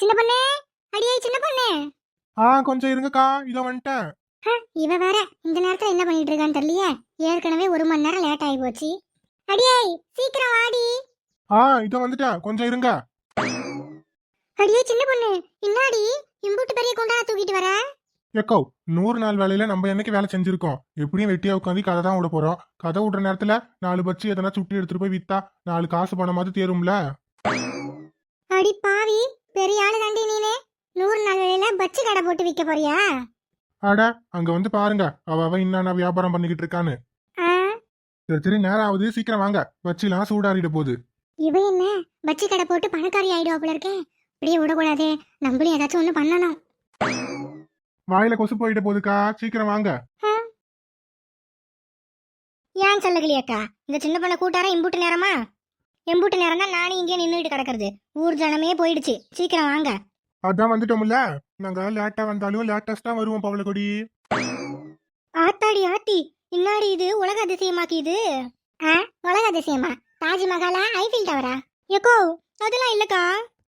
சின்ன பொண்ணு? அடியே சின்ன பொண்ணு? ஆ கொஞ்சம் இருங்கக்கா. இதோ வந்துட்டேன். ஹ, இவ வேற இந்த நேரத்துல என்ன பண்ணிட்டு இருக்கான்னு தெரியலையே? ஏற்கனவே ஒரு மணி நேரம் லேட் ஆகி போச்சு. அடியே சீக்கிரம் வாடி. ஆ இதோ வந்துட்டேன். கொஞ்சம் இருங்க. அடியே சின்ன பொண்ணு இன்னாடி இம்புட்டு பெரிய குண்டா தூக்கிட்டு வர? எக்கோ நூறு நாள் வேலையில நம்ம என்னைக்கு வேலை செஞ்சிருக்கோம்? எப்படியும் வெட்டியா உட்காந்து கதை தான் விட போறோம். கதை விடுற நேரத்துல நாலு பச்சு எதனா சுட்டி எடுத்துட்டு போய் வித்தா நாலு காசு பணமாவது தேரும்ல? அடி பாவி. பெரிய ஆளு தாண்டி நீனே. நூறு நாள் வேலையில பச்சு கடை போட்டு விற்க போறியா? அட அங்க வந்து பாருங்க. அவ அவ என்னென்ன வியாபாரம் பண்ணிக்கிட்டு இருக்கான்னு. சரி சரி நேரம் ஆகுது சீக்கிரம் வாங்க. வச்சுலாம் சூடாறிட போகுது. இவ என்ன? பச்சு கடை போட்டு பணக்காரி ஆயிடுவாப்புல இருக்கே. இப்படியே விடக்கூடாதே. நம்மளும் ஏதாச்சும் ஒண்ணு பண்ணணும். வாயில கொசு போயிட போகுதுக்கா. சீக்கிரம் வாங்க. ஏன் சொல்லகலியாக்கா இந்த சின்ன பொண்ணை கூட்டாரா இம்புட்டு நேரமா? எம்புட்டு நேரம் தான் நானும் இங்கே நின்றுட்டு கிடக்குறது. ஊர் ஜனமே போயிடுச்சு. சீக்கிரம் வாங்க. அதான் வந்துட்டோம்ல. நாங்க லேட்டா வந்தாலும் லேட்டஸ்டா வருவோம் பவளக்கொடி. ஆத்தாடி ஆத்தி. இன்னாடி இது? உலக அதிசயமாக்கி இது ஆ? உலக அதிசயமா? தாஜ்மஹாலா? ஐஃபில் டவரா? எக்கோ அதெல்லாம் இல்லக்கா.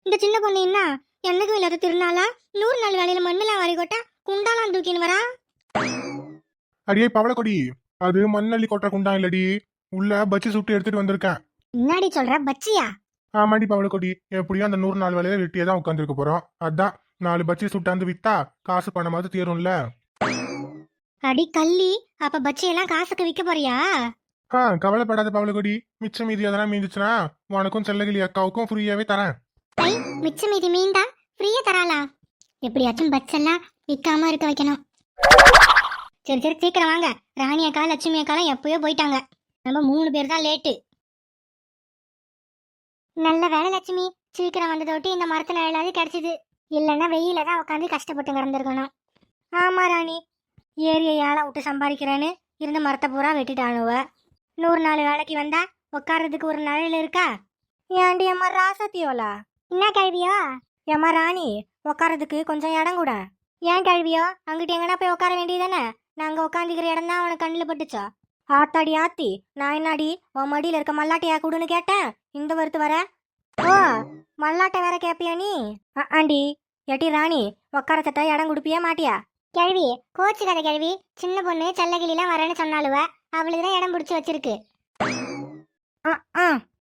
இந்த சின்ன பொண்ணு என்ன என்னக்கும் இல்லாத திருநாளா? நூறு நாள் வேலையில மண்ணுலாம் வாரி கொட்டா குண்டாலாம் தூக்கின்னு வரா? அடியே பவளக்கொடி. அது மண்ணள்ளி கொட்டுற குண்டா இல்லடி. உள்ள பச்சு சுட்டு எடுத்துட்டு வந்திருக்கேன். முன்னாடி சொல்ற பச்சியா? ஆமாடி பவளக்கொடி. எப்படியும் அந்த நூறு நாள் வேலையில வெட்டியே தான் உட்காந்துருக்க போறோம். அதான் நாலு பச்சி சுட்டாந்து வித்தா காசு பணமாவது தீரும்ல. அடி கள்ளி அப்ப பச்சியெல்லாம் காசுக்கு விற்க போறியா? ஆ கவலைப்படாத பவளக்கொடி. மிச்சம் மீதி எதனா மீந்துச்சுன்னா உனக்கும் செல்லகிளி அக்காவுக்கும் ஃப்ரீயாவே தரேன். மிச்ச மீதி மீந்தா ஃப்ரீயா தராளா? எப்படியாச்சும் பச்செல்லாம் விற்காம இருக்க வைக்கணும். சரி சரி சீக்கிரம் வாங்க. ராணி அக்கா லட்சுமி அக்காலாம் எப்பயோ போயிட்டாங்க. நம்ம மூணு பேர் தான் லேட்டு நல்ல வேலை லட்சுமி. சீக்கிரம் வந்ததோட்டி இந்த மரத்தில் நிழலாவது கிடைச்சிது. இல்லைன்னா வெயில தான் உட்காந்து கஷ்டப்பட்டு கிடந்திருக்கணும். ஆமா ராணி. ஏரியை ஏழை விட்டு சம்பாதிக்கிறேன்னு இருந்த மரத்தை பூரா வெட்டிட்டானுவ நூறு நாலு வேலைக்கு வந்தா உட்கார்றதுக்கு ஒரு நிலையில இருக்கா? ஏண்டி அம்மா ராசத்தியோலா? என்ன கேள்வியோ ஏம்மா ராணி உட்காரதுக்கு கொஞ்சம் இடம் கூட. ஏன் கேள்வியோ அங்கிட்டு எங்கன்னா போய் உட்கார வேண்டியதானே நாங்கள் உட்காந்துக்கிற இடம் தான் அவனுக்கு கண்ணில் பட்டுச்சா. ஆத்தாடி ஆத்தி நான் என்னாடி உன் மடியில் இருக்க மல்லாட்டையா கூடுன்னு கேட்டேன். இந்த வருத்து வர? ஓ மல்லாட்டை வேற கேப்பியா நீ? ஆண்டி எட்டி ராணி உட்கார சட்டா இடம் கொடுப்பியா மாட்டியா? கேள்வி கோச்சு கதை கேள்வி சின்ன பொண்ணு செல்லகிளிலாம் வரேன்னு சொன்னாலுவ அவளுக்கு தான் இடம் பிடிச்சி வச்சிருக்கு.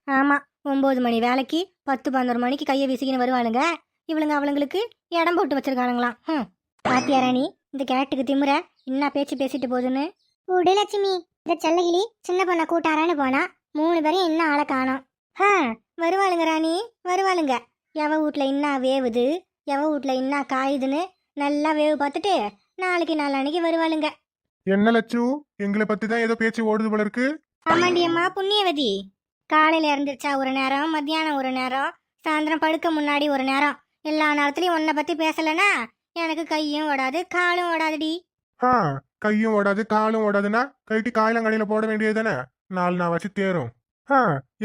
ஆமா ஒம்பது மணி வேலைக்கு பத்து பதினோரு மணிக்கு கையை வீசிக்கின்னு வருவாளுங்க. இவளுங்க அவளுங்களுக்கு இடம் போட்டு வச்சிருக்கானுங்களாம். ம் பாத்தியா ராணி இந்த கேட்டுக்கு திமுற என்ன பேச்சு பேசிட்டு போகுதுன்னு விடு லட்சுமி. இந்த செல்லகிளி சின்ன பொண்ணை கூட்டாரான்னு போனா மூணு பேரும் இன்னும் ஆளை காணோம். ஆ வருவாளுங்க ராணி வருவாளுங்க. எவ வீட்ல என்ன வேவுது எவ வீட்ல என்ன காயுதுன்னு நல்லா வேவு பார்த்துட்டு நாளைக்கு நாளான்னைக்கு வருவாளுங்க. என்ன லட்சு எங்களை பத்தி தான் ஏதோ பேச்சு ஓடுது போல இருக்கு. ஆமாண்டி அம்மா புண்ணியவதி. காலையில இருந்துச்சா ஒரு நேரம் மத்தியானம் ஒரு நேரம் சாயந்தரம் படுக்க முன்னாடி ஒரு நேரம். எல்லா நேரத்துலயும் உன்னை பத்தி பேசலனா எனக்கு கையும் ஓடாது காலும் ஓடாதுடி. ஆ கையும் ஓடாது காலும் ஓடாதுன்னா கைட்டி காயலங்கடையில போட வேண்டியது தானே? நாலு நான் வச்சு தேரும். ஆ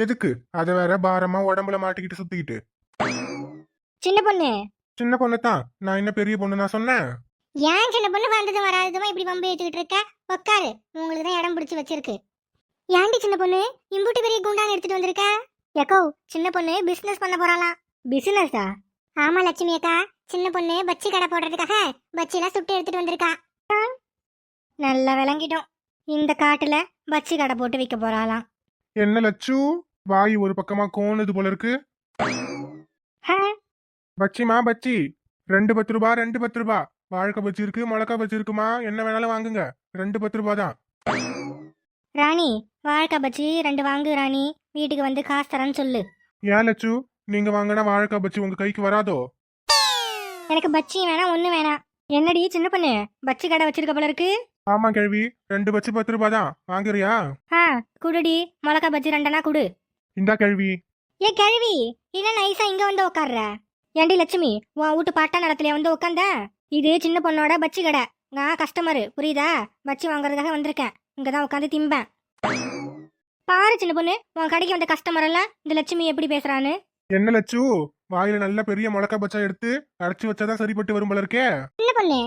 எதுக்கு? அதை வேற பாரமா உடம்புல மாட்டிக்கிட்டு சுத்திக்கிட்டு. சின்ன பொண்ணு. சின்ன பொண்ணு தான் நான் என்ன பெரிய பொண்ணு நான் சொன்னேன்? ஏன் சின்ன பொண்ணு வந்ததும் வராததுமா இப்படி பம்பு ஏத்துக்கிட்டு இருக்க? உட்காரு உங்களுக்கு தான் இடம் பிடிச்சு வச்சிருக்கு. ஏன்டி சின்ன பொண்ணு? இம்புட்டு பெரிய குண்டான் எடுத்துட்டு வந்திருக்க? எக்கோ சின்ன பொண்ணு பிசினஸ் பண்ண போறாளாம். பிசினஸா ஆமா லட்சுமி அக்கா. சின்ன பொண்ணு பச்சி கடை போடுறதுக்காக பச்சிலாம் சுட்டு எடுத்துட்டு வந்திருக்கா. நல்லா விளங்கிட்டோம். இந்த காட்டுல பச்சி கடை போட்டு விற்க போறாளாம். என்ன லட்சு வாய் ஒரு பக்கமா கோணுது போல இருக்கு. பச்சிமா பச்சி. ரெண்டு பத்து ரூபா ரெண்டு பத்து ரூபா. வாழைக்காய் பச்சி இருக்கு மிளகா பச்சி இருக்குமா? என்ன வேணாலும் வாங்குங்க. ரெண்டு பத்து ரூபா தான். ராணி வாழ்க்கை பச்சி ரெண்டு வாங்கு ராணி. வீட்டுக்கு வந்து காசு தரேன்னு சொல்லு. ஏன் லட்சு நீங்க வாங்கினா வாழைக்காய் பச்சி உங்க கைக்கு வராதோ? எனக்கு பச்சி வேணாம் ஒண்ணு வேணாம். என்னடி சின்ன பொண்ணு? பச்சி கடை வச்சிருக்க போல இருக்கு. ஆமா கேள்வி ரெண்டு பச்சி பத்து ரூபா தான். வாங்குறியா? ஆ குடுடி. மிளகா பஜ்ஜி ரெண்டனா குடு. இந்தா கேள்வி ஏ கிழவி. என்ன நைஸா இங்க வந்து உட்கார்ற ஏண்டி லட்சுமி உன் வீட்டு பாட்டா நடத்துல வந்து உட்காந்த இது சின்ன பொண்ணோட பச்சி கடை. நான் கஸ்டமரு புரியுதா? பச்சி வாங்குறதுக்காக வந்திருக்கேன். இங்க தான் உட்காந்து திம்பேன். பாரு சின்ன பொண்ணு உன் கடைக்கு வந்த கஸ்டமர் எல்லாம் இந்த லட்சுமி எப்படி பேசுறான்னு. என்ன லட்சு? வாயில நல்ல பெரிய மிளகா பச்சா எடுத்து அடைச்சு வச்சாதான் சரிப்பட்டு வரும் போல இருக்கே. சின்ன பொண்ணு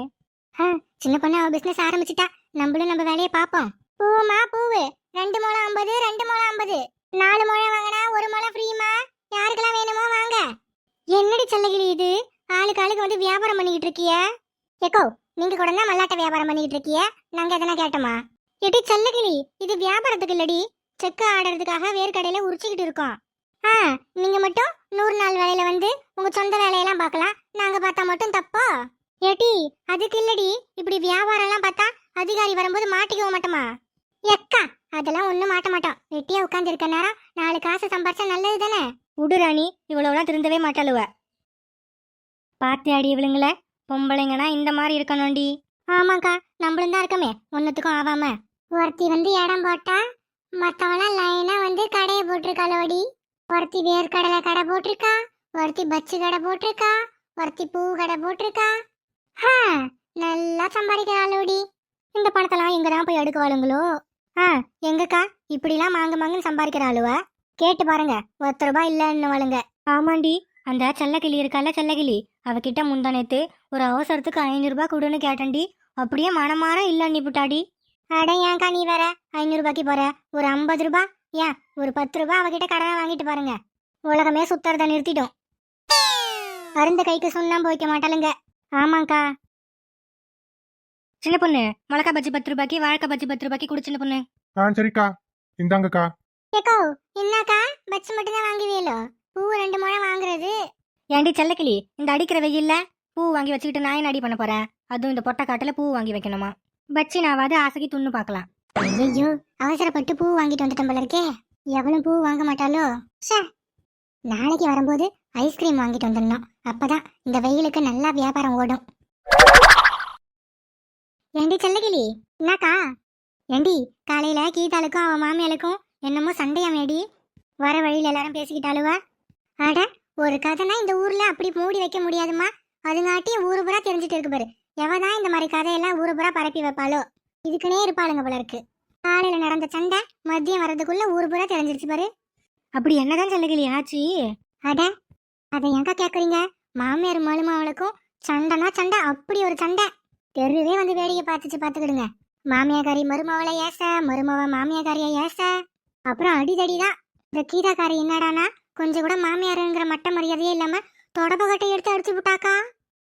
சின்ன பொண்ணு அவ பிசினஸ் ஆரம்பிச்சிட்டா. நம்மளும் நம்ம வேலையை பார்ப்போம். பூமா பூவு. ரெண்டு மூலம் ஐம்பது ரெண்டு மூலம் ஐம்பது. நாலு முழம் வாங்கினா ஒரு முழம் ஃப்ரீமா யாருக்கெல்லாம் வேணுமோ வாங்க. என்னடி செல்லகிரி இது? ஆளுக்கு ஆளுக்கு வந்து வியாபாரம் பண்ணிக்கிட்டு இருக்கிய? எக்கோ நீங்க கூட தான் மல்லாட்ட வியாபாரம் பண்ணிக்கிட்டு இருக்கிய? நாங்க எதனா கேட்டோமா? எடி செல்லகிளி இது வியாபாரத்துக்கு இல்லடி. செக்கு ஆடுறதுக்காக வேர்க்கடையில உரிச்சுக்கிட்டு இருக்கோம். ஆ நீங்க மட்டும் நூறு நாள் வேலையில வந்து உங்க சொந்த வேலையெல்லாம் பார்க்கலாம். நாங்க பார்த்தா மட்டும் தப்பா? ஏடி அதுக்கு இல்லடி. இப்படி வியாபாரம் எல்லாம் பார்த்தா அதிகாரி வரும்போது மாட்டிக்க மாட்டோமா? எக்கா அதெல்லாம் ஒண்ணும் மாட்ட மாட்டோம். வெட்டியா உட்கார்ந்து இருக்க நேரம் நாலு காசு சம்பாரிச்சா நல்லது தானே? உடுராணி இவ்வளவுலாம் திருந்தவே மாட்டாளுவ. பாத்தியாடி இவளுங்கள? பொம்பளைங்கன்னா இந்த மாதிரி இருக்கணும்டி. ஆமாக்கா நம்மளும் தான் இருக்கமே. ஒன்னுத்துக்கும் ஆவாம ஒருத்தி வந்து இடம் போட்டா மத்தவெல்லாம் லைனா வந்து கடையை போட்டிருக்காளோடி. ஒருத்தி வேர்க்கடலை கடை போட்டிருக்கா ஒருத்தி பச்சு கடை போட்டிருக்கா ஒருத்தி பூ கடை போட்டிருக்கா ஹா, நல்லா சம்பாதிக்கிறாளோடி. இந்த பணத்தெல்லாம் எங்க தான் போய் எடுக்குவாளுங்களோ? ஆ எங்கக்கா? இப்படிலாம் மாங்க மாங்கன்னு சம்பாதிக்கிற சம்பாதிக்கிறாளுவ? கேட்டு பாருங்க ஒருத்தர் ரூபாய் இல்லைன்னுவாளுங்க. ஆமாண்டி அந்த செல்லக்கிளி இருக்கால செல்லக்கிளி அவகிட்ட முந்தானேத்து ஒரு அவசரத்துக்கு ஐநூறு ரூபாய் கொடுன்னு கேட்டேன்டி. அப்படியே மனமாற இல்லன்னு விட்டாடி அட ஏன்க்கா நீ வேற? ஐநூறுரூபாய்க்கு போற? ஒரு ஐம்பது ரூபாய் ஏன் ஒரு பத்து ரூபா அவகிட்ட கடனை வாங்கிட்டு பாருங்க. உலகமே சுத்துறத நிறுத்திடும் அருந்த கைக்கு சுண்ணாம்பு வைக்க மாட்டாளுங்க. ஆமாங்க்கா சின்ன பொண்ணு மிளகா பஜ்ஜி பத்து ரூபாய்க்கு வாழைக்கா பஜ்ஜி பத்து ரூபாய்க்கு குடு சின்ன பொண்ணு. ஆ சரிக்கா. இந்தாங்கக்கா. ஏக்கோ என்னக்கா? பட்ஸ் மட்டும் தான் வாங்குவீங்களோ? பூ ரெண்டு முழம் வாங்குறது. ஏண்டி செல்லக்கிளி இந்த அடிக்கிற வெயில்ல பூ வாங்கி வச்சுக்கிட்டு நான் என்ன அடி பண்ண போறேன் அதுவும் இந்த பொட்டை காட்டுல பூ வாங்கி வைக்கணுமா? பட்சி நாவாது ஆசைக்கு துண்ணு பார்க்கலாம் ஐயோ அவசரப்பட்டு பூ வாங்கிட்டு வந்துட்டேன் போல இருக்கே. எவளும் பூ வாங்க மாட்டாளோ? ச்சே நாளைக்கு வரும்போது ஐஸ்கிரீம் வாங்கிட்டு வந்துடணும். அப்பதான் இந்த வெயிலுக்கு நல்லா வியாபாரம் ஓடும். ஏண்டி செல்லகிளி என்னக்கா? ஏண்டி காலையில கீதாளுக்கும் அவன் மாமியாளுக்கும் என்னமோ சண்டையாமேடி? வர வழியில எல்லாரும் பேசிக்கிட்டாளுவா? அட ஒரு கதைனா இந்த ஊர்ல அப்படி மூடி வைக்க முடியாதுமா அதுங்காட்டி ஊரு பூரா தெரிஞ்சுட்டு இருக்கு பாரு. எவதான் இந்த மாதிரி கதையெல்லாம் ஊரு பூரா பரப்பி வைப்பாளோ? இதுக்குனே இருப்பாளுங்க போல இருக்கு. காலையில நடந்த சண்டை மதியம் வர்றதுக்குள்ள ஊரு பூரா தெரிஞ்சிருச்சு பாரு. அப்படி என்னதான் சொல்லுகளி ஆச்சி? அட அதை எங்க கேக்குறீங்க? மாமியார் மருமகளுக்கும் சண்டைனா சண்டை அப்படி ஒரு சண்டை. தெருவே வந்து வேடிக்கை பார்த்துச்சு பார்த்துக்கிடுங்க. மாமியாக்காரி மருமவளை ஏச மருமவ மாமியாக்காரிய ஏச. அப்புறம் அடிதடி தான் இந்த கீதாக்காரி என்னடானா கொஞ்சம் கூட மாமியாருங்கிற மட்ட மரியாதையே இல்லாம தொடப்பகட்டை எடுத்து அடிச்சு விட்டாக்கா?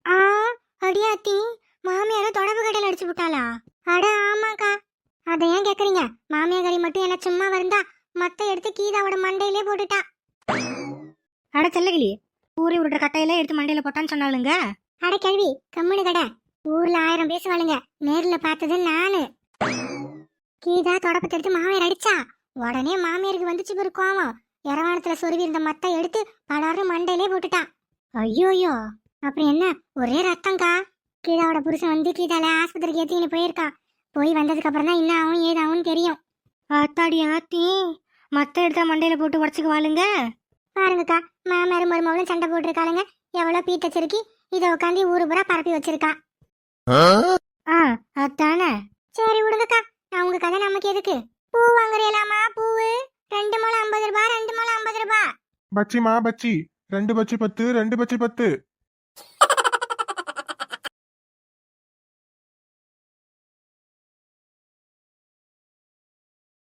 ஆ அடியாத்தி தொடபு கட்டையில் அடிச்சு விட்டாளா அட ஆமாக்கா அதை ஏன் கேக்குறீங்க மாமியாக்காரி மட்டும் என்ன சும்மா வருந்தா மத்த எடுத்து கீதாவோட மண்டையிலே போட்டுட்டா அட செல்லகிளி ஊறி விடுற கட்டையில எடுத்து போட்டான்னு சொன்னாலுங்க அட கேள்வி கம்முனு கடை. ஊர்ல ஆயிரம் பேசுவாளுங்க. நேர்ல பார்த்தது நானு. கீதா தொடப்பத்தை எடுத்து மாமியார் அடிச்சா. உடனே மாமியாருக்கு வந்துச்சு பேரு கோவம். இரவாணத்துல சொருவி இருந்த மத்தை எடுத்து பலாறு மண்டையிலே போட்டுட்டான் ஐயோயோ. அப்புறம் என்ன? ஒரே ரத்தம்க்கா. கீதாவோட புருஷன் வந்து கீதால ஆஸ்பத்திரிக்கு ஏத்தின்னு போயிருக்கான் போய் வந்ததுக்கு அப்புறம் தான் என்ன ஆகும் ஏதாகும் தெரியும். ஆத்தாடி ஆத்தி. மத்த எடுத்தா மண்டையில போட்டு உடச்சுக்கு வாழுங்க பாருங்கக்கா மாமியார் மருமகளும் சண்டை போட்டிருக்காளுங்க. எவ்வளோ பீத்த சிறுக்கி இதை உட்காந்து ஊரு பூரா பரப்பி வச்சிருக்கா. ஆ? அதானே? சரி விடுங்கக்கா. நான் உங்க கதை நமக்கு எதுக்கு? பூ வாங்குறீங்களாமா பூவு? ரெண்டு முளை ஐம்பது ரூபாய் ரெண்டு முளை ஐம்பது ரூபாய் பச்சிமா பச்சி. ரெண்டு பச்சி பத்து ரெண்டு பச்சி பத்து.